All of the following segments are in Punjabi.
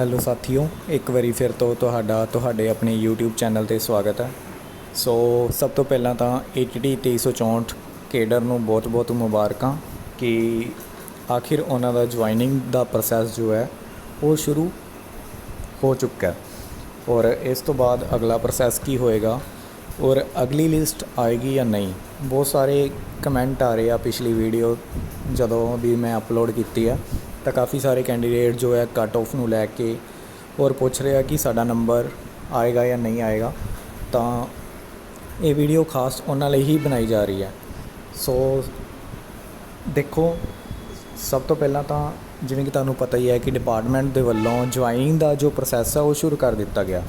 ਹੈਲੋ ਸਾਥੀਓ, ਇੱਕ ਵਾਰੀ ਫਿਰ ਤੋਂ ਤੁਹਾਡਾ, ਤੁਹਾਡੇ ਆਪਣੇ YouTube ਚੈਨਲ ਤੇ ਸਵਾਗਤ ਹੈ। ਸੋ ਸਭ ਤੋਂ ਪਹਿਲਾਂ ਤਾਂ ATT 2364 ਕੇਡਰ ਨੂੰ ਬਹੁਤ-ਬਹੁਤ ਮੁਬਾਰਕਾਂ ਕਿ ਆਖਿਰ ਉਹਨਾਂ ਦਾ ਜੁਆਇਨਿੰਗ ਦਾ ਪ੍ਰੋਸੈਸ ਜੋ ਹੈ, ਉਹ ਸ਼ੁਰੂ ਹੋ ਚੁੱਕਾ ਹੈ। ਔਰ ਇਸ ਤੋਂ ਬਾਅਦ ਅਗਲਾ ਪ੍ਰੋਸੈਸ ਕੀ ਹੋਏਗਾ ਔਰ ਅਗਲੀ ਲਿਸਟ ਆਏਗੀ ਜਾਂ ਨਹੀਂ, ਬਹੁਤ ਸਾਰੇ ਕਮੈਂਟ ਆ ਰਹੇ ਆ ਪਿਛਲੀ ਵੀਡੀਓ ਜਦੋਂ ਵੀ ਮੈਂ ਅਪਲੋਡ ਕੀਤੀ ਹੈ। ਤਾਂ ਕਾਫੀ ਸਾਰੇ ਕੈਂਡੀਡੇਟ ਜੋ ਹੈ ਕੱਟ ਆਫ ਨੂੰ ਲੈ ਕੇ ਔਰ ਪੁੱਛ ਰਿਹਾ ਕਿ ਸਾਡਾ ਨੰਬਰ ਆਏਗਾ ਜਾਂ ਨਹੀਂ ਆਏਗਾ। ਤਾਂ ਇਹ ਵੀਡੀਓ ਖਾਸ ਉਹਨਾਂ ਲਈ ਹੀ ਬਣਾਈ ਜਾ ਰਹੀ ਹੈ। ਸੋ ਦੇਖੋ, ਸਭ ਤੋਂ ਪਹਿਲਾਂ ਤਾਂ ਜਿਵੇਂ ਕਿ ਤੁਹਾਨੂੰ ਪਤਾ ਹੀ ਹੈ ਕਿ ਡਿਪਾਰਟਮੈਂਟ ਦੇ ਵੱਲੋਂ ਜੁਆਇਨਿੰਗ ਦਾ ਜੋ ਪ੍ਰੋਸੈਸ ਹੈ ਉਹ ਸ਼ੁਰੂ ਕਰ ਦਿੱਤਾ ਗਿਆ।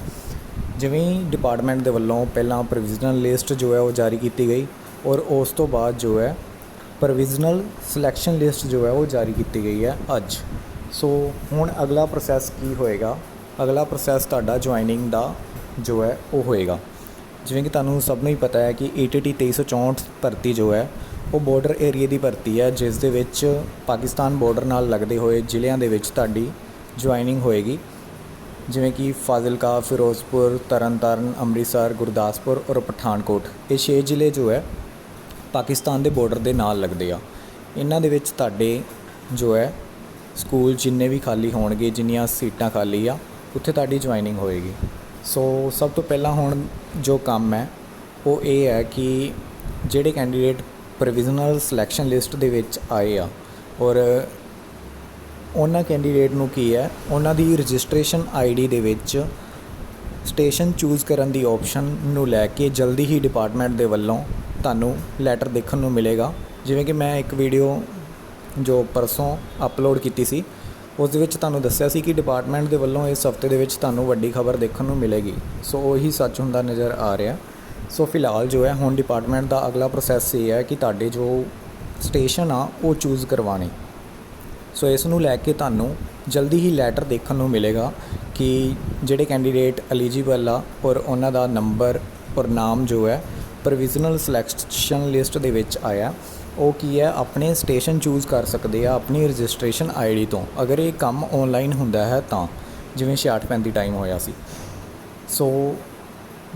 ਜਿਵੇਂ ਹੀ ਡਿਪਾਰਟਮੈਂਟ ਦੇ ਵੱਲੋਂ ਪਹਿਲਾਂ ਪ੍ਰੋਵੀਜ਼ਨਲ ਲਿਸਟ ਜੋ ਹੈ ਉਹ ਜਾਰੀ ਕੀਤੀ ਗਈ ਔਰ ਉਸ ਤੋਂ ਬਾਅਦ ਜੋ ਹੈ ਪ੍ਰੋਵੀਜ਼ਨਲ ਸਿਲੈਕਸ਼ਨ ਲਿਸਟ ਜੋ ਹੈ ਉਹ ਜਾਰੀ ਕੀਤੀ ਗਈ ਹੈ ਅੱਜ। ਸੋ ਹੁਣ ਅਗਲਾ ਪ੍ਰੋਸੈਸ ਕੀ ਹੋਏਗਾ? ਅਗਲਾ ਪ੍ਰੋਸੈਸ ਤੁਹਾਡਾ ਜੁਆਇਨਿੰਗ ਦਾ ਜੋ ਹੈ ਉਹ ਹੋਏਗਾ। ਜਿਵੇਂ ਕਿ ਤੁਹਾਨੂੰ ਸਭ ਨੂੰ ਹੀ ਪਤਾ ਹੈ ਕਿ ATT 2364 ਭਰਤੀ ਜੋ ਹੈ, ਉਹ ਬਾਰਡਰ ਏਰੀਆ ਦੀ ਭਰਤੀ ਹੈ, ਜਿਸ ਦੇ ਵਿੱਚ ਪਾਕਿਸਤਾਨ ਬਾਰਡਰ ਨਾਲ ਲੱਗਦੇ ਹੋਏ ਜ਼ਿਲ੍ਹਿਆਂ ਦੇ ਵਿੱਚ ਤੁਹਾਡੀ ਜੁਆਇਨਿੰਗ ਹੋਏਗੀ। ਜਿਵੇਂ ਕਿ ਫਾਜ਼ਿਲਕਾ, ਫਿਰੋਜ਼ਪੁਰ, ਤਰਨਤਾਰਨ, ਅੰਮ੍ਰਿਤਸਰ, ਗੁਰਦਾਸਪੁਰ ਔਰ ਪਠਾਨਕੋਟ। ਇਹ ਛੇ ਜ਼ਿਲ੍ਹੇ ਜੋ ਹੈ ਪਾਕਿਸਤਾਨ ਦੇ ਬਾਰਡਰ ਦੇ ਨਾਲ ਲੱਗਦੇ ਆ। ਇਹਨਾਂ ਦੇ ਵਿੱਚ ਤੁਹਾਡੇ ਜੋ ਹੈ ਸਕੂਲ ਜਿੰਨੇ ਵੀ ਖਾਲੀ ਹੋਣਗੇ, ਜਿੰਨੀਆਂ ਸੀਟਾਂ ਖਾਲੀ ਆ, ਉੱਥੇ ਤੁਹਾਡੀ ਜੁਆਇਨਿੰਗ ਹੋਏਗੀ। ਸੋ ਸਭ ਤੋਂ ਪਹਿਲਾਂ ਹੁਣ ਜੋ ਕੰਮ ਹੈ, ਉਹ ਇਹ ਹੈ ਕਿ ਜਿਹੜੇ ਕੈਂਡੀਡੇਟ ਪ੍ਰੋਵੀਜ਼ਨਲ ਸਿਲੈਕਸ਼ਨ ਲਿਸਟ ਦੇ ਵਿੱਚ ਆਏ ਆ, ਔਰ ਉਹਨਾਂ ਕੈਂਡੀਡੇਟ ਨੂੰ ਕੀ ਹੈ, ਉਹਨਾਂ ਦੀ ਰਜਿਸਟ੍ਰੇਸ਼ਨ ਆਈਡੀ ਦੇ ਵਿੱਚ ਸਟੇਸ਼ਨ ਚੂਜ਼ ਕਰਨ ਦੀ ਆਪਸ਼ਨ ਨੂੰ ਲੈ ਕੇ ਜਲਦੀ ਹੀ ਡਿਪਾਰਟਮੈਂਟ ਦੇ ਵੱਲੋਂ ਤੁਹਾਨੂੰ ਲੈਟਰ ਦੇਖਣ ਨੂੰ ਮਿਲੇਗਾ। ਜਿਵੇਂ ਕਿ ਮੈਂ ਇੱਕ ਵੀਡੀਓ ਜੋ ਪਰਸੋਂ ਅਪਲੋਡ ਕੀਤੀ ਸੀ, ਉਸ ਦੇ ਵਿੱਚ ਤੁਹਾਨੂੰ ਦੱਸਿਆ ਸੀ ਕਿ ਡਿਪਾਰਟਮੈਂਟ ਦੇ ਵੱਲੋਂ ਇਸ ਹਫ਼ਤੇ ਦੇ ਵਿੱਚ ਤੁਹਾਨੂੰ ਵੱਡੀ ਖਬਰ ਦੇਖਣ ਨੂੰ ਮਿਲੇਗੀ। ਸੋ ਉਹੀ ਸੱਚ ਹੁੰਦਾ ਨਜ਼ਰ ਆ ਰਿਹਾ। ਸੋ ਫਿਲਹਾਲ ਜੋ ਹੈ, ਹੁਣ ਡਿਪਾਰਟਮੈਂਟ ਦਾ ਅਗਲਾ ਪ੍ਰੋਸੈਸ ਇਹ ਹੈ ਕਿ ਤੁਹਾਡੇ ਜੋ ਸਟੇਸ਼ਨ ਆ, ਉਹ ਚੂਜ਼ ਕਰਵਾਣੇ ਸੋ ਇਸ ਨੂੰ ਲੈ ਕੇ ਤੁਹਾਨੂੰ ਜਲਦੀ ਹੀ ਲੈਟਰ ਦੇਖਣ ਨੂੰ ਮਿਲੇਗਾ ਕਿ ਜਿਹੜੇ ਕੈਂਡੀਡੇਟ ਐਲੀਜੀਬਲ ਆ ਔਰ ਉਹਨਾਂ ਦਾ ਨੰਬਰ ਔਰ ਨਾਮ ਜੋ ਹੈ ਪ੍ਰੋਵੀਜ਼ਨਲ ਸਿਲੈਕਸ਼ਨ ਲਿਸਟ ਦੇ ਵਿੱਚ ਆਇਆ, ਉਹ ਕੀ ਹੈ? ਆਪਣੇ ਸਟੇਸ਼ਨ ਚੂਜ਼ ਕਰ ਸਕਦੇ ਆ ਆਪਣੀ ਰਜਿਸਟ੍ਰੇਸ਼ਨ ਆਈਡੀ ਤੋਂ। ਅਗਰ ਇਹ ਕੰਮ ਆਨਲਾਈਨ ਹੁੰਦਾ ਹੈ ਤਾਂ, ਜਿਵੇਂ 6835 ਟਾਈਮ ਹੋਇਆ ਸੀ। ਸੋ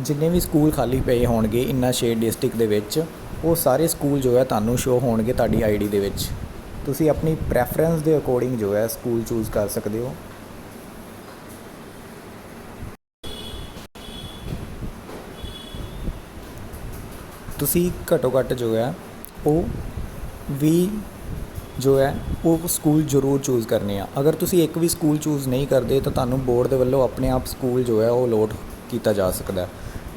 ਜਿੰਨੇ ਵੀ ਸਕੂਲ ਖਾਲੀ ਪਏ ਹੋਣਗੇ ਇਨਾ ਛੇ ਡਿਸਟ੍ਰਿਕਟ ਦੇ ਵਿੱਚ, ਉਹ ਸਾਰੇ ਸਕੂਲ ਜੋ ਹੈ ਤੁਹਾਨੂੰ ਸ਼ੋ ਹੋਣਗੇ ਤੁਹਾਡੀ ਆਈਡੀ ਦੇ ਵਿੱਚ। ਤੁਸੀਂ ਆਪਣੀ ਪ੍ਰੈਫਰੈਂਸ ਦੇ ਅਕੋਰਡਿੰਗ ਜੋ ਹੈ ਸਕੂਲ ਚੂਜ਼ ਕਰ ਸਕਦੇ ਹੋ। ਤੁਸੀਂ ਘੱਟੋ ਘੱਟ ਜੋ ਹੈ, ਉਹ ਵੀ ਜੋ ਹੈ, ਉਹ ਸਕੂਲ ਜ਼ਰੂਰ ਚੂਜ਼ ਕਰਨੇ ਆ। ਅਗਰ ਤੁਸੀਂ ਇੱਕ ਵੀ ਸਕੂਲ ਚੂਜ਼ ਨਹੀਂ ਕਰਦੇ, ਤਾਂ ਤੁਹਾਨੂੰ ਬੋਰਡ ਦੇ ਵੱਲੋਂ ਆਪਣੇ ਆਪ ਸਕੂਲ ਜੋ ਹੈ, ਉਹ ਅਲੋਟ ਕੀਤਾ ਜਾ ਸਕਦਾ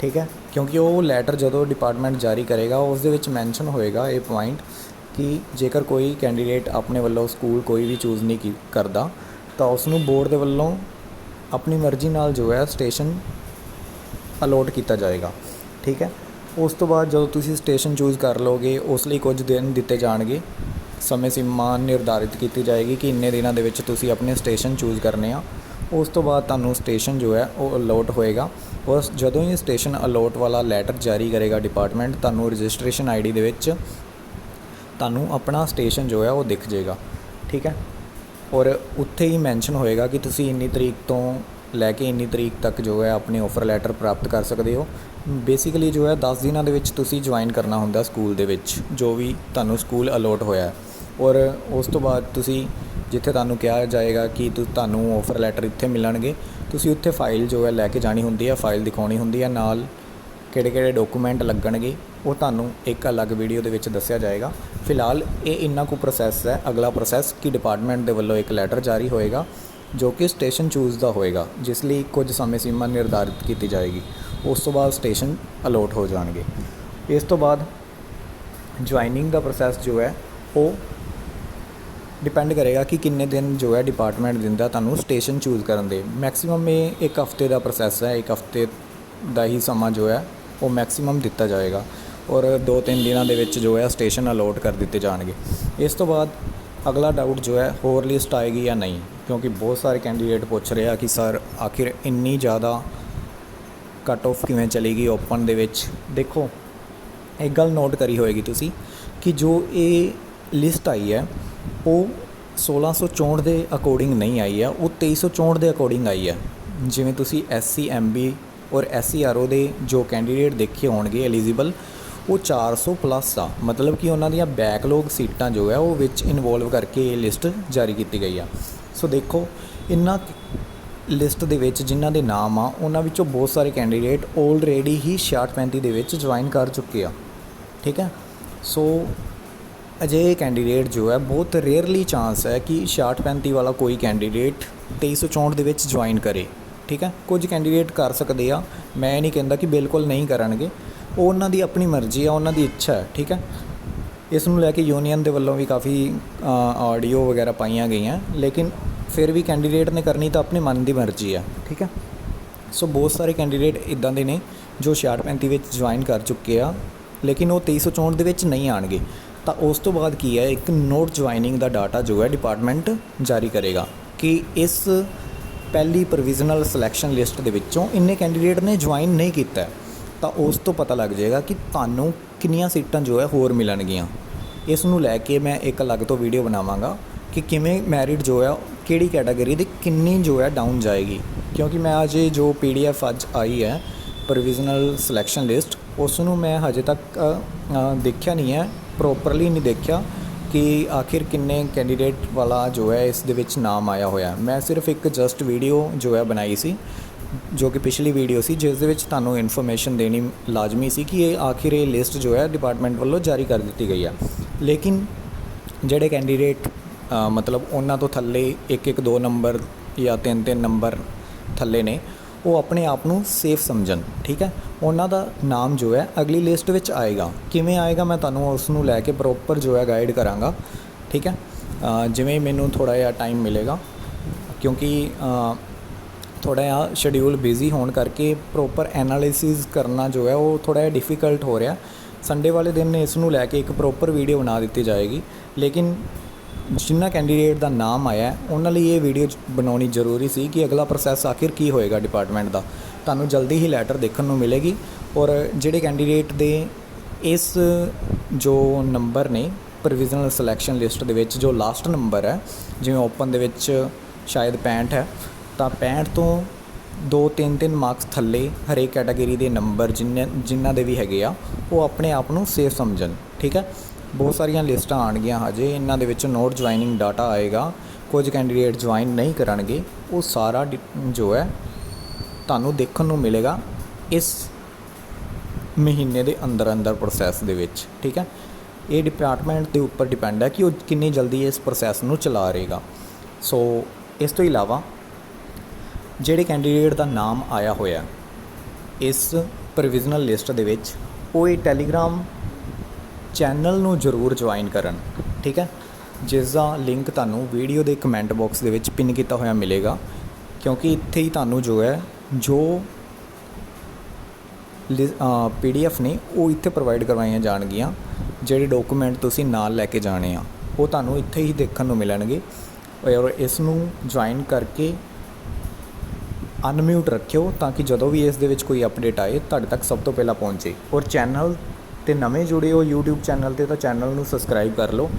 ਠੀਕ ਹੈ? ਕਿਉਂਕਿ ਉਹ ਲੈਟਰ ਜਦੋਂ ਡਿਪਾਰਟਮੈਂਟ ਜਾਰੀ ਕਰੇਗਾ, ਉਸ ਦੇ ਵਿੱਚ ਮੈਂਸ਼ਨ ਹੋਏਗਾ ਇਹ ਪੁਆਇੰਟ ਕਿ ਜੇਕਰ ਕੋਈ ਕੈਂਡੀਡੇਟ ਆਪਣੇ ਵੱਲੋਂ ਸਕੂਲ ਕੋਈ ਵੀ ਚੂਜ਼ ਨਹੀਂ ਕੀ ਕਰਦਾ, ਤਾਂ ਉਸ ਨੂੰ ਬੋਰਡ ਦੇ ਵੱਲੋਂ ਆਪਣੀ ਮਰਜ਼ੀ ਨਾਲ ਜੋ ਹੈ ਸਟੇਸ਼ਨ ਅਲੋਟ ਕੀਤਾ ਜਾਏਗਾ। ਠੀਕ ਹੈ? ਉਸ ਤੋਂ ਬਾਅਦ ਜਦੋਂ ਤੁਸੀਂ ਸਟੇਸ਼ਨ ਚੂਜ਼ ਕਰ ਲਓਗੇ, ਉਸ ਲਈ ਕੁਝ ਦਿਨ ਦਿੱਤੇ ਜਾਣਗੇ। ਸਮੇਂ ਸੀਮਾ ਨਿਰਧਾਰਿਤ ਕੀਤੀ ਜਾਏਗੀ ਕਿ ਇੰਨੇ ਦਿਨਾਂ ਦੇ ਵਿੱਚ ਤੁਸੀਂ ਆਪਣੇ ਸਟੇਸ਼ਨ ਚੂਜ਼ ਕਰਨੇ ਆ। ਉਸ ਤੋਂ ਬਾਅਦ ਤੁਹਾਨੂੰ ਸਟੇਸ਼ਨ ਜੋ ਹੈ, ਉਹ ਅਲੋਟ ਹੋਏਗਾ। ਉਸ ਜਦੋਂ ਹੀ ਸਟੇਸ਼ਨ ਅਲੋਟ ਵਾਲਾ ਲੈਟਰ ਜਾਰੀ ਕਰੇਗਾ ਡਿਪਾਰਟਮੈਂਟ ਤੁਹਾਨੂੰ ਰਜਿਸਟ੍ਰੇਸ਼ਨ ਆਈਡੀ ਦੇ ਵਿੱਚ ਤੁਹਾਨੂੰ ਆਪਣਾ ਸਟੇਸ਼ਨ ਜੋ ਹੈ, ਉਹ ਦਿਖ ਜਾਏਗਾ ਠੀਕ ਹੈ? ਔਰ ਉੱਥੇ ਹੀ ਮੈਂਸ਼ਨ ਹੋਏਗਾ ਕਿ ਤੁਸੀਂ ਇੰਨੀ ਤਰੀਕ ਤੋਂ ਲੈ ਕੇ ਇੰਨੀ ਤਰੀਕ ਤੱਕ ਜੋ ਹੈ ਆਪਣੇ ਆਫਰ ਲੈਟਰ ਪ੍ਰਾਪਤ ਕਰ ਸਕਦੇ ਹੋ। ਬੇਸਿਕਲੀ ਜੋ ਹੈ 10 ਦਿਨਾਂ ਦੇ ਵਿੱਚ ਤੁਸੀਂ ਜੁਆਇਨ ਕਰਨਾ ਹੁੰਦਾ ਸਕੂਲ ਦੇ ਵਿੱਚ, ਜੋ ਵੀ ਤੁਹਾਨੂੰ ਸਕੂਲ ਅਲੋਟ ਹੋਇਆ ਔਰ ਉਸ ਤੋਂ ਬਾਅਦ ਤੁਸੀਂ ਜਿੱਥੇ ਤੁਹਾਨੂੰ ਕਿਹਾ ਜਾਏਗਾ ਕਿ ਤੁਹਾਨੂੰ ਆਫਰ ਲੈਟਰ ਇੱਥੇ ਮਿਲਣਗੇ, ਤੁਸੀਂ ਉੱਥੇ ਫਾਈਲ ਜੋ ਹੈ ਲੈ ਕੇ ਜਾਣੀ ਹੁੰਦੀ ਹੈ ਫਾਈਲ ਦਿਖਾਉਣੀ ਹੁੰਦੀ ਹੈ। ਨਾਲ ਕਿਹੜੇ ਕਿਹੜੇ ਡਾਕੂਮੈਂਟ ਲੱਗਣਗੇ, ਉਹ ਤੁਹਾਨੂੰ ਇੱਕ ਅਲੱਗ ਵੀਡੀਓ ਦੇ ਵਿੱਚ ਦੱਸਿਆ ਜਾਏਗਾ। ਫਿਲਹਾਲ ਇਹ ਇੰਨਾ ਕੁ ਪ੍ਰੋਸੈਸ ਹੈ, ਅਗਲਾ ਪ੍ਰੋਸੈਸ ਕਿ ਡਿਪਾਰਟਮੈਂਟ ਦੇ ਵੱਲੋਂ ਇੱਕ ਲੈਟਰ ਜਾਰੀ ਹੋਏਗਾ। ਜੋ ਕਿ ਸਟੇਸ਼ਨ ਚੂਜ਼ ਦਾ ਹੋਏਗਾ, ਜਿਸ ਲਈ ਕੁਝ ਸਮੇਂ ਸੀਮਾ ਨਿਰਧਾਰਿਤ ਕੀਤੀ ਜਾਏਗੀ। ਉਸ ਤੋਂ ਬਾਅਦ ਸਟੇਸ਼ਨ ਅਲੋਟ ਹੋ ਜਾਣਗੇ। ਇਸ ਤੋਂ ਬਾਅਦ ਜੁਆਇਨਿੰਗ ਦਾ ਪ੍ਰੋਸੈਸ ਜੋ ਹੈ, ਉਹ ਡਿਪੈਂਡ ਕਰੇਗਾ ਕਿ ਕਿੰਨੇ ਦਿਨ ਜੋ ਹੈ ਡਿਪਾਰਟਮੈਂਟ ਦਿੰਦਾ ਤੁਹਾਨੂੰ ਸਟੇਸ਼ਨ ਚੂਜ਼ ਕਰਨ ਦੇ। ਮੈਕਸਿਮਮ ਇਹ ਇੱਕ ਹਫ਼ਤੇ ਦਾ ਪ੍ਰੋਸੈਸ ਹੈ, ਇੱਕ ਹਫ਼ਤੇ ਦਾ ਹੀ ਸਮਾਂ ਜੋ ਹੈ, ਉਹ ਮੈਕਸਿਮਮ ਦਿੱਤਾ ਜਾਏਗਾ। ਔਰ 2-3 ਦਿਨਾਂ ਦੇ ਵਿੱਚ ਜੋ ਹੈ ਸਟੇਸ਼ਨ ਅਲੋਟ ਕਰ ਦਿੱਤੇ ਜਾਣਗੇ। ਇਸ ਤੋਂ ਬਾਅਦ ਅਗਲਾ ਡਾਊਟ ਜੋ ਹੈ, ਹੋਰ ਲਿਸਟ ਆਏਗੀ ਜਾਂ ਨਹੀਂ? ਕਿਉਂਕਿ ਬਹੁਤ ਸਾਰੇ ਕੈਂਡੀਡੇਟ ਪੁੱਛ ਰਿਹਾ ਕਿ ਸਰ ਆਖਿਰ ਇੰਨੀ ਜ਼ਿਆਦਾ ਕੱਟ ਆਫ ਕਿਵੇਂ ਚਲੇਗੀ ਓਪਨ ਦੇ ਵਿੱਚ? ਦੇਖੋ, ਇੱਕ ਗੱਲ ਨੋਟ ਕਰੀ ਹੋਏਗੀ ਤੁਸੀਂ ਕਿ ਜੋ ਇਹ ਲਿਸਟ ਆਈ ਹੈ, ਉਹ 1664 ਦੇ ਅਕੋਰਡਿੰਗ ਨਹੀਂ ਆਈ ਹੈ, ਉਹ 2364 ਦੇ ਅਕੋਰਡਿੰਗ ਆਈ ਹੈ। ਜਿਵੇਂ ਤੁਸੀਂ ਐਸਸੀ ਐਮਬੀ ਔਰ ਐਸਸੀਆਰਓ ਦੇ ਜੋ ਕੈਂਡੀਡੇਟ ਦੇਖੇ ਹੋਣਗੇ ਐਲੀਜੀਬਲ ਉਹ 400 ਪਲੱਸ ਆ। ਮਤਲਬ ਕਿ ਉਹਨਾਂ ਦੀਆਂ ਬੈਕਲੌਗ ਸੀਟਾਂ ਜੋ ਹੈ ਉਹ ਵਿੱਚ ਇਨਵੋਲਵ ਕਰਕੇ ਇਹ ਲਿਸਟ ਜਾਰੀ ਕੀਤੀ ਗਈ ਆ। ਸੋ ਦੇਖੋ ਇਨ੍ਹਾਂ ਲਿਸਟ ਦੇ ਵਿੱਚ ਜਿਨ੍ਹਾਂ ਦੇ ਨਾਮ ਆ, ਉਹਨਾਂ ਵਿੱਚੋਂ ਬਹੁਤ ਸਾਰੇ ਕੈਂਡੀਡੇਟ ਆਲਰੇਡੀ ਹੀ 6635 ਦੇ ਵਿੱਚ ਜੁਆਇਨ ਕਰ ਚੁੱਕੇ ਆ। ਠੀਕ ਹੈ ਸੋ ਅਜਿਹੇ ਕੈਂਡੀਡੇਟ ਜੋ ਹੈ ਬਹੁਤ ਰੇਅਰਲੀ ਚਾਂਸ ਹੈ ਕਿ 6635 ਵਾਲਾ ਕੋਈ ਕੈਂਡੀਡੇਟ 2364 ਦੇ ਵਿੱਚ ਜੁਆਇਨ ਕਰੇ। ਠੀਕ ਹੈ ਕੁਝ ਕੈਂਡੀਡੇਟ ਕਰ ਸਕਦੇ ਆ। ਮੈਂ ਇਹ ਨਹੀਂ ਕਹਿੰਦਾ ਕਿ ਬਿਲਕੁਲ ਨਹੀਂ ਕਰਨਗੇ। ਉਹ ਉਹਨਾਂ ਦੀ ਆਪਣੀ ਮਰਜ਼ੀ ਆ, ਉਹਨਾਂ ਦੀ ਇੱਛਾ ਹੈ, ਠੀਕ ਹੈ? ਇਸ ਨੂੰ ਲੈ ਕੇ ਯੂਨੀਅਨ ਦੇ ਵੱਲੋਂ ਵੀ ਕਾਫੀ ਆਡੀਓ ਵਗੈਰਾ ਪਾਈਆਂ ਗਈਆਂ, ਲੇਕਿਨ ਫਿਰ ਵੀ ਕੈਂਡੀਡੇਟ ਨੇ ਕਰਨੀ ਤਾਂ ਆਪਣੇ ਮਨ ਦੀ ਮਰਜ਼ੀ ਆ, ਠੀਕ ਹੈ? ਸੋ ਬਹੁਤ ਸਾਰੇ ਕੈਂਡੀਡੇਟ ਇਦਾਂ ਦੇ ਨੇ ਜੋ 6635 ਵਿੱਚ ਜੁਆਇਨ ਕਰ ਚੁੱਕੇ ਆ, ਲੇਕਿਨ ਉਹ 2364 ਦੇ ਵਿੱਚ ਨਹੀਂ ਆਣਗੇ ਤਾਂ ਉਸ ਤੋਂ ਬਾਅਦ ਕੀ ਹੈ, ਇੱਕ ਨੋਟ ਜੁਆਇਨਿੰਗ ਦਾ ਡਾਟਾ ਜੋ ਹੈ ਡਿਪਾਰਟਮੈਂਟ ਜਾਰੀ ਕਰੇਗਾ ਕਿ ਇਸ ਪਹਿਲੀ ਪ੍ਰੋਵੀਜ਼ਨਲ ਸਿਲੈਕਸ਼ਨ ਲਿਸਟ ਦੇ ਵਿੱਚੋਂ ਇੰਨੇ ਕੈਂਡੀਡੇਟ ਨੇ ਜੁਆਇਨ ਨਹੀਂ ਕੀਤਾ ਤਾਂ ਉਸ ਤੋਂ ਪਤਾ ਲੱਗ ਜਾਏਗਾ ਕਿ ਤੁਹਾਨੂੰ ਕਿੰਨੀਆਂ ਸੀਟਾਂ ਜੋ ਹੈ ਹੋਰ ਮਿਲਣਗੀਆਂ। ਇਸ ਨੂੰ ਲੈ ਕੇ ਮੈਂ ਇੱਕ ਅਲੱਗ ਤੋਂ ਵੀਡੀਓ ਬਣਾਵਾਂਗਾ ਕਿ ਕਿਵੇਂ ਮੈਰਿਟ ਜੋ ਹੈ, ਕਿਹੜੀ ਕੈਟਾਗਰੀ ਦੀ ਕਿੰਨੀ ਜੋ ਹੈ ਡਾਊਨ ਜਾਏਗੀ। ਕਿਉਂਕਿ ਮੈਂ ਅਜੇ ਜੋ ਪੀਡੀਐਫ ਅੱਜ ਆਈ ਹੈ ਪ੍ਰੋਵੀਜ਼ਨਲ ਸਿਲੈਕਸ਼ਨ ਲਿਸਟ ਉਸ ਨੂੰ ਮੈਂ ਹਜੇ ਤੱਕ ਦੇਖਿਆ ਨਹੀਂ ਹੈ ਪ੍ਰੋਪਰਲੀ ਨਹੀਂ ਦੇਖਿਆ ਕਿ ਆਖਿਰ ਕਿੰਨੇ ਕੈਂਡੀਡੇਟ ਵਾਲਾ ਜੋ ਹੈ ਇਸ ਦੇ ਵਿੱਚ ਨਾਮ ਆਇਆ ਹੋਇਆ। ਮੈਂ ਸਿਰਫ ਇੱਕ ਜਸਟ ਵੀਡੀਓ ਜੋ ਹੈ ਬਣਾਈ ਸੀ ਜੋ ਕਿ ਪਿਛਲੀ ਵੀਡੀਓ ਸੀ, ਜਿਸ ਦੇ ਵਿੱਚ ਤੁਹਾਨੂੰ ਇਨਫੋਰਮੇਸ਼ਨ ਦੇਣੀ ਲਾਜ਼ਮੀ ਸੀ ਕਿ ਇਹ ਆਖਿਰ ਇਹ ਲਿਸਟ ਜੋ ਹੈ ਡਿਪਾਰਟਮੈਂਟ ਵੱਲੋਂ ਜਾਰੀ ਕਰ ਦਿੱਤੀ ਗਈ ਹੈ ਲੇਕਿਨ ਜਿਹੜੇ ਕੈਂਡੀਡੇਟ ਮਤਲਬ ਉਹਨਾਂ ਤੋਂ ਥੱਲੇ ਇੱਕ ਇੱਕ ਦੋ ਨੰਬਰ ਜਾਂ ਤਿੰਨ ਤਿੰਨ ਨੰਬਰ ਥੱਲੇ ਨੇ, ਉਹ ਆਪਣੇ ਆਪ ਨੂੰ ਸੇਫ ਸਮਝਣ, ਠੀਕ ਹੈ? ਉਹਨਾਂ ਦਾ ਨਾਮ ਜੋ ਹੈ ਅਗਲੀ ਲਿਸਟ ਵਿੱਚ ਆਏਗਾ। ਕਿਵੇਂ ਆਏਗਾ ਮੈਂ ਤੁਹਾਨੂੰ ਉਸ ਨੂੰ ਲੈ ਕੇ ਪ੍ਰੋਪਰ ਜੋ ਹੈ ਗਾਈਡ ਕਰਾਂਗਾ, ਠੀਕ ਹੈ? ਜਿਵੇਂ ਮੈਨੂੰ ਥੋੜਾ ਜਿਹਾ ਟਾਈਮ ਮਿਲੇਗਾ, ਕਿਉਂਕਿ ਥੋੜਾ ਜਿਹਾ ਸ਼ਡਿਊਲ ਬਿਜ਼ੀ ਹੋਣ ਕਰਕੇ ਪ੍ਰੋਪਰ ਐਨਾਲਿਸਿਸ ਕਰਨਾ ਜੋ ਹੈ ਉਹ ਥੋੜਾ ਜਿਹਾ ਡਿਫਿਕਲਟ ਹੋ ਰਿਹਾ। ਸੰਡੇ ਵਾਲੇ ਦਿਨ ਇਸ ਨੂੰ ਲੈ ਕੇ ਇੱਕ ਪ੍ਰੋਪਰ ਵੀਡੀਓ ਬਣਾ ਦਿੱਤੀ ਜਾਏਗੀ। ਲੇਕਿਨ ਜਿਨ੍ਹਾਂ ਕੈਂਡੀਡੇਟ ਦਾ ਨਾਮ ਆਇਆ ਉਹਨਾਂ ਲਈ ਇਹ ਵੀਡੀਓ ਬਣਾਉਣੀ ਜ਼ਰੂਰੀ ਸੀ ਕਿ ਅਗਲਾ ਪ੍ਰੋਸੈਸ ਆਖਿਰ ਕੀ ਹੋਏਗਾ ਡਿਪਾਰਟਮੈਂਟ ਦਾ। ਤੁਹਾਨੂੰ ਜਲਦੀ ਹੀ ਲੈਟਰ ਦੇਖਣ ਨੂੰ ਮਿਲੇਗੀ ਔਰ ਜਿਹੜੇ ਕੈਂਡੀਡੇਟ ਦੇ ਇਸ ਜੋ ਨੰਬਰ ਨੇ ਪ੍ਰੋਵੀਜ਼ਨਲ ਸਿਲੈਕਸ਼ਨ ਲਿਸਟ ਦੇ ਵਿੱਚ ਜੋ ਲਾਸਟ ਨੰਬਰ ਹੈ, ਜਿਵੇਂ ਓਪਨ ਦੇ ਵਿੱਚ ਸ਼ਾਇਦ 65 ਹੈ ਤਾਂ 65 ਤੋਂ 2 3 3 ਮਾਰਕਸ ਥੱਲੇ ਹਰੇਕ ਕੈਟਾਗਰੀ ਦੇ ਨੰਬਰ ਜਿੰਨੇ ਜਿਨ੍ਹਾਂ ਦੇ ਵੀ ਹੈਗੇ ਆ, ਉਹ ਆਪਣੇ ਆਪ ਨੂੰ ਸੇਫ ਸਮਝਣ, ਠੀਕ ਹੈ? ਬਹੁਤ ਸਾਰੀਆਂ ਲਿਸਟਾਂ ਆਣਗੀਆਂ ਹਜੇ, ਇਹਨਾਂ ਦੇ ਵਿੱਚ ਨੋਟ ਜੁਆਇਨਿੰਗ ਡਾਟਾ ਆਏਗਾ, ਕੁਝ ਕੈਂਡੀਡੇਟ ਜੁਆਇਨ ਨਹੀਂ ਕਰਨਗੇ, ਉਹ ਸਾਰਾ ਡਿ- ਜੋ ਹੈ, ਤੁਹਾਨੂੰ ਦੇਖਣ ਨੂੰ ਮਿਲੇਗਾ ਇਸ ਮਹੀਨੇ ਦੇ ਅੰਦਰ ਅੰਦਰ ਪ੍ਰੋਸੈਸ ਦੇ ਵਿੱਚ, ਠੀਕ ਹੈ? ਇਹ ਡਿਪਾਰਟਮੈਂਟ ਦੇ ਉੱਪਰ ਡਿਪੈਂਡ ਹੈ ਕਿ ਉਹ ਕਿੰਨੀ ਜਲਦੀ ਇਸ ਪ੍ਰੋਸੈਸ ਨੂੰ ਚਲਾ ਰਹੇਗਾ। ਸੋ ਇਸ ਤੋਂ ਇਲਾਵਾ ਜਿਹੜੇ ਕੈਂਡੀਡੇਟ ਦਾ ਨਾਮ ਆਇਆ ਹੋਇਆ ਇਸ ਪ੍ਰੋਵੀਜ਼ਨਲ ਲਿਸਟ ਦੇ ਵਿੱਚ ਉਹ ਇਹ ਟੈਲੀਗ੍ਰਾਮ ਚੈਨਲ ਨੂੰ ਜ਼ਰੂਰ ਜੁਆਇਨ ਕਰਨ, ਠੀਕ ਹੈ? ਜਿਸ ਦਾ ਲਿੰਕ ਤੁਹਾਨੂੰ ਵੀਡੀਓ ਦੇ ਕਮੈਂਟ ਬਾਕਸ ਦੇ ਵਿੱਚ ਪਿਨ ਕੀਤਾ ਹੋਇਆ ਮਿਲੇਗਾ, ਕਿਉਂਕਿ ਇੱਥੇ ਹੀ ਤੁਹਾਨੂੰ ਜੋ ਹੈ, ਜੋ ਪੀਡੀਐਫ ਨੇ ਉਹ ਇੱਥੇ ਪ੍ਰੋਵਾਈਡ ਕਰਵਾਈਆਂ ਜਾਣਗੀਆਂ, ਜਿਹੜੇ ਡਾਕੂਮੈਂਟ ਤੁਸੀਂ ਨਾਲ ਲੈ ਕੇ ਜਾਣੇ ਆ, ਉਹ ਤੁਹਾਨੂੰ ਇੱਥੇ ਹੀ ਦੇਖਣ ਨੂੰ ਮਿਲਣਗੇ ਔਰ ਇਸ ਨੂੰ ਜੁਆਇਨ ਕਰਕੇ ਅਨਮਿਊਟ ਰੱਖਿਓ ਤਾਂ ਕਿ ਜਦੋਂ ਵੀ ਇਸ ਦੇ ਵਿੱਚ ਕੋਈ ਅਪਡੇਟ ਆਏ, ਤੁਹਾਡੇ ਤੱਕ ਸਭ ਤੋਂ ਪਹਿਲਾਂ ਪਹੁੰਚੇ। ਔਰ ਚੈਨਲ ਤੇ ਨਵੇਂ ਜੁੜੇ ਹੋ YouTube ਚੈਨਲ ਤੇ ਤਾਂ ਚੈਨਲ ਨੂੰ ਸਬਸਕ੍ਰਾਈਬ ਕਰ ਲਓ,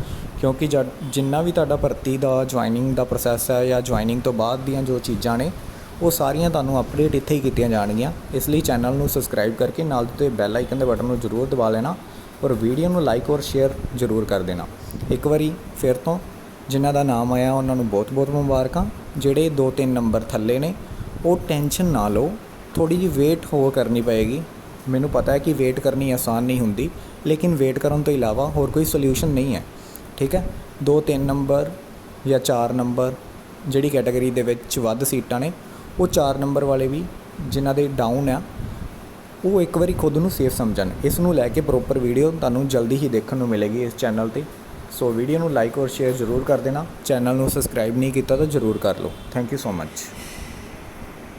ਕਿਉਂਕਿ ਜਦ- ਜਿੰਨਾ ਵੀ ਤੁਹਾਡਾ ਭਰਤੀ ਦਾ ਜੁਆਇਨਿੰਗ ਦਾ ਪ੍ਰੋਸੈਸ ਹੈ ਜਾਂ ਜੁਆਇਨਿੰਗ ਤੋਂ ਬਾਅਦ ਦੀਆਂ ਜੋ ਚੀਜ਼ਾਂ ਨੇ, ਉਹ ਸਾਰੀਆਂ ਤੁਹਾਨੂੰ ਅਪਡੇਟ ਇੱਥੇ ਹੀ ਕੀਤੀਆਂ ਜਾਣਗੀਆਂ। ਇਸ ਲਈ ਚੈਨਲ ਨੂੰ ਸਬਸਕ੍ਰਾਈਬ ਕਰਕੇ ਨਾਲ ਤੇ ਬੈਲ ਆਈਕਨ ਦੇ ਬਟਨ ਨੂੰ ਜ਼ਰੂਰ ਦਬਾ ਲੈਣਾ ਔਰ ਵੀਡੀਓ ਨੂੰ ਲਾਈਕ ਔਰ ਸ਼ੇਅਰ ਜ਼ਰੂਰ ਕਰ ਦੇਣਾ। ਇੱਕ ਵਾਰੀ ਫਿਰ ਤੋਂ ਜਿਨ੍ਹਾਂ ਦਾ ਨਾਮ ਆਇਆ, ਉਹਨਾਂ ਨੂੰ ਬਹੁਤ-ਬਹੁਤ ਮੁਬਾਰਕਾਂ। ਜਿਹੜੇ 2-3 ਨੰਬਰ ਥੱਲੇ ਨੇ ਉਹ ਟੈਨਸ਼ਨ ਨਾ ਲਓ। ਥੋੜੀ ਜਿਹੀ ਵੇਟ ਹੋ ਕਰਨੀ ਪਏਗੀ। ਮੈਨੂੰ ਪਤਾ ਹੈ ਕਿ ਵੇਟ ਕਰਨੀ ਆਸਾਨ ਨਹੀਂ ਹੁੰਦੀ, ਲੇਕਿਨ ਵੇਟ ਕਰਨ ਤੋਂ ਇਲਾਵਾ ਹੋਰ ਕੋਈ ਸੋਲੂਸ਼ਨ ਨਹੀਂ ਹੈ। ਠੀਕ ਹੈ? 2-3 ਨੰਬਰ ਜਾਂ 4 ਨੰਬਰ ਜਿਹੜੀ ਕੈਟਾਗਰੀ ਦੇ ਵਿੱਚ ਵੱਧ ਸੀਟਾਂ ਨੇ, ਉਹ 4 ਨੰਬਰ ਵਾਲੇ ਵੀ ਜਿਨ੍ਹਾਂ ਦੇ ਡਾਊਨ ਆ, ਉਹ ਇੱਕ ਵਾਰੀ ਖੁਦ ਨੂੰ ਸੇਫ ਸਮਝਣ। ਇਸ ਨੂੰ ਲੈ ਕੇ ਪ੍ਰੋਪਰ ਵੀਡੀਓ ਤੁਹਾਨੂੰ ਜਲਦੀ ਹੀ ਦੇਖਣ ਨੂੰ ਮਿਲੇਗੀ ਇਸ ਚੈਨਲ ਤੇ। ਸੋ ਵੀਡੀਓ ਨੂੰ ਲਾਈਕ ਔਰ ਸ਼ੇਅਰ ਜ਼ਰੂਰ ਕਰ ਦੇਣਾ। ਚੈਨਲ ਨੂੰ ਸਬਸਕ੍ਰਾਈਬ ਨਹੀਂ ਕੀਤਾ ਤਾਂ ਜ਼ਰੂਰ ਕਰ ਲਓ। Thank you so much